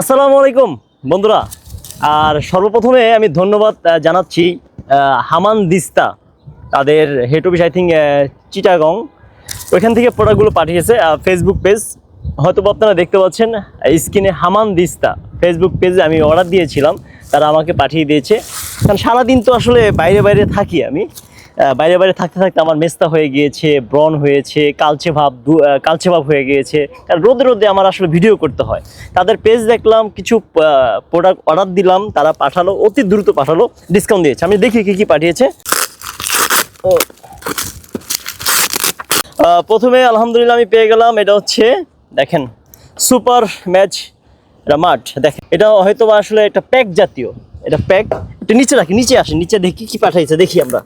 আসসালামু আলাইকুম, বন্ধুরা। আর সর্বপ্রথমে আমি ধন্যবাদ জানাচ্ছি হামান দিস্তা, তাদের head office I think Chittagong ওইখান থেকে প্রোডাক্টগুলো পাঠিয়েছে ফেসবুক পেজ হয়তো আপনারা দেখতে পাচ্ছেন স্ক্রিনে হামান দিস্তা। ফেসবুক পেজে আমি অর্ডার দিয়েছিলাম, তারা আমাকে পাঠিয়ে দিয়েছে। কারণ সারাদিন তো আসলে বাইরে বাইরে থাকি আমি। বাইরে বাইরে থাকতে থাকতে আমার মেস্তা হয়ে গিয়েছে ব্রন হয়েছে, কালচে ভাব কালচে ভাব হয়ে গিয়েছে। কারণ রোদে রোদে আমার আসলে ভিডিও করতে হয়। তাদের পেজ দেখলাম, কিছু প্রোডাক্ট অর্ডার দিলাম, তারা পাঠালো, অতি দ্রুত পাঠালো ডিসকাউন্ট দিয়েছে। আমি দেখি কি কি পাঠিয়েছে। ও। প্রথমে আলহামদুলিল্লাহ আমি পেয়ে গেলাম, এটা হচ্ছে, দেখেন সুপার ম্যাচ এটা মাঠ দেখেন। এটা হয়তো আসলে একটা প্যাক জাতীয়। এটা প্যাক এটা নিচে রাখি, নিচে আসে নিচে দেখি কি পাঠাইছে, দেখি আমরা।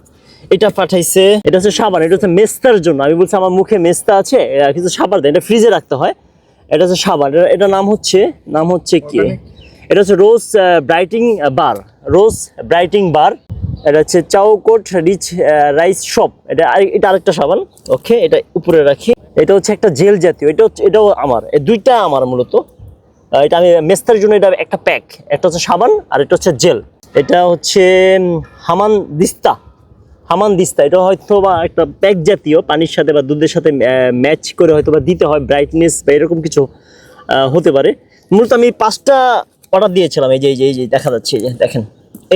এটা পাঠাইছে এটা হচ্ছে সাবান এটা হচ্ছে মেস্তার জন্য। আমি বলছি আমার মুখে মেস্তা আছে এটা কিছু সাবান দেয় এটা ফ্রিজে রাখতে হয়। এটা হচ্ছে সাবান এটা নাম হচ্ছে নাম হচ্ছে কি? এটা হচ্ছে রোজ ব্রাইটিং বার রোজ ব্রাইটিং বার। এটা হচ্ছে চাউকোট রিচ রাইস শপ। এটা এটা আরেকটা সাবান ওকে এটা উপরে রাখি। এটা হচ্ছে একটা জেল জাতীয় এটা হচ্ছে এটাও আমার এই দুইটা আমার মূলত। এটা আমি মেস্তার জন্য এটা একটা প্যাক। একটা হচ্ছে সাবান আর এটা হচ্ছে জেল। এটা হচ্ছে হামান দিস্তা। হামান দিস্তা, এটা হয়তো বা একটা প্যাক জাতীয়, পানির সাথে বা দুধের সাথে ম্যাচ করে হয়তো বা দিতে হয় ব্রাইটনেস বা এরকম কিছু হতে পারে। মূলত আমি পাঁচটা অর্ডার দিয়েছিলাম, এই যে এই যে এই যে, দেখা যাচ্ছে, এই যে, দেখেন,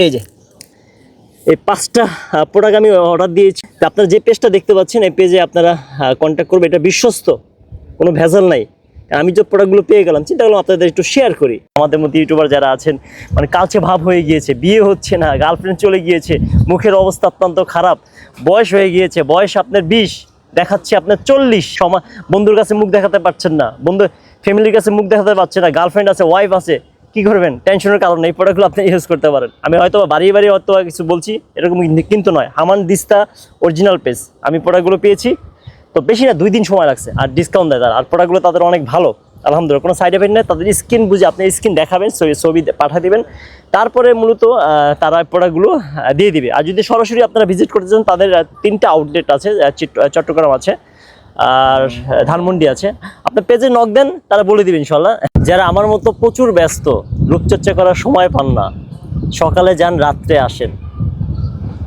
এই যে, এই পাঁচটা প্রোডাক্ট আমি অর্ডার দিয়েছি। আপনারা যে পেজটা দেখতে পাচ্ছেন, এই পেজে আপনারা কন্ট্যাক্ট করবে এটা বিশ্বস্ত, কোনো ভেজাল নাই। আমি যে প্রোডাক্টগুলো পেয়ে গেলাম চিন্তা করলাম আপনাদের একটু শেয়ার করি। আমাদের মধ্যে ইউটিউবার যারা আছেন মানে কালচে ভাব হয়ে গিয়েছে, বিয়ে হচ্ছে না গার্লফ্রেন্ড চলে গিয়েছে, মুখের অবস্থা অত্যন্ত খারাপ, বয়স হয়ে গিয়েছে, বয়স আপনার বিশ, দেখাচ্ছে আপনার চল্লিশ। সমা, বন্ধুর কাছে মুখ দেখাতে পারছেন না, বন্ধু ফ্যামিলির কাছে মুখ দেখাতে পারছেন না গার্লফ্রেন্ড আছে ওয়াইফ আছে, কি করবেন? টেনশনের কারণে এই প্রোডাক্টগুলো আপনি ইউজ করতে পারেন। আমি হয়তো বা বাড়িয়ে বাড়িয়ে হয়তো কিছু বলছি, এরকম কিন্তু- নয়। হামান দিস্তা অরিজিনাল পেজ আমি প্রোডাক্টগুলো পেয়েছি তো বেশি না দুই দিন সময় লাগছে আর ডিসকাউন্ট দেয় তারা। আর প্রোডাক্টগুলো তাদের অনেক ভালো, আলহামদুলিল্লাহ। কোনো সাইড এফেক্ট নেই। তাদের স্ক্রিন বুঝে আপনি স্ক্রিন দেখাবেন, ছবি পাঠিয়ে দেবেন। তারপরে মূলত তারা প্রোডাক্টগুলো দিয়ে দিবে। আর যদি সরাসরি আপনারা ভিজিট করতে চান, তাদের তিনটা আউটলেট আছে চট্টগ্রাম আছে, আর ধানমন্ডি আছে। আপনার পেজে নক দেন, তারা বলে দিবেন ইনশাল্লাহ যারা আমার মতো প্রচুর ব্যস্ত রূপচর্চা করার সময় পান না, সকালে যান, রাত্রে আসেন।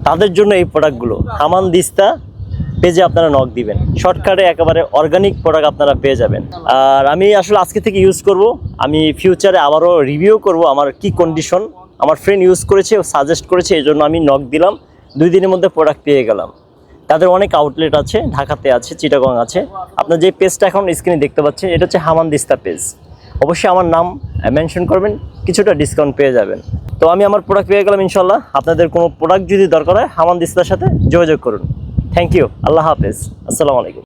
তাদের জন্য এই প্রোডাক্টগুলো হামান দিস্তা পেজে আপনারা নক দিবেন। শর্টকাটে একেবারে অর্গানিক প্রোডাক্ট আপনারা পেয়ে যাবেন। আর আমি আসলে আজকে থেকে ইউজ করব। আমি ফিউচারে আবারও রিভিউ করব আমার কি কন্ডিশন আমার ফ্রেন্ড ইউজ করেছে সাজেস্ট করেছে, এই জন্য আমি নক দিলাম। দুই দিনের মধ্যে প্রোডাক্ট পেয়ে গেলাম। তাদের অনেক আউটলেট আছে, ঢাকাতে আছে, চিটাগং আছে। আপনার যে পেজটা এখন স্ক্রিনে দেখতে পাচ্ছেন, এটা হচ্ছে হামান দিস্তা পেজ অবশ্যই আমার নাম মেনশন করবেন, কিছুটা ডিসকাউন্ট পেয়ে যাবেন। তো আমি আমার প্রোডাক্ট পেয়ে গেলাম ইনশাল্লাহ। আপনাদের কোনো প্রোডাক্ট যদি দরকার হয়, হামান দিস্তার সাথে যোগাযোগ করুন। থ্যাংক ইউ আল্লাহ হাফেজ আসসালামু আলাইকুম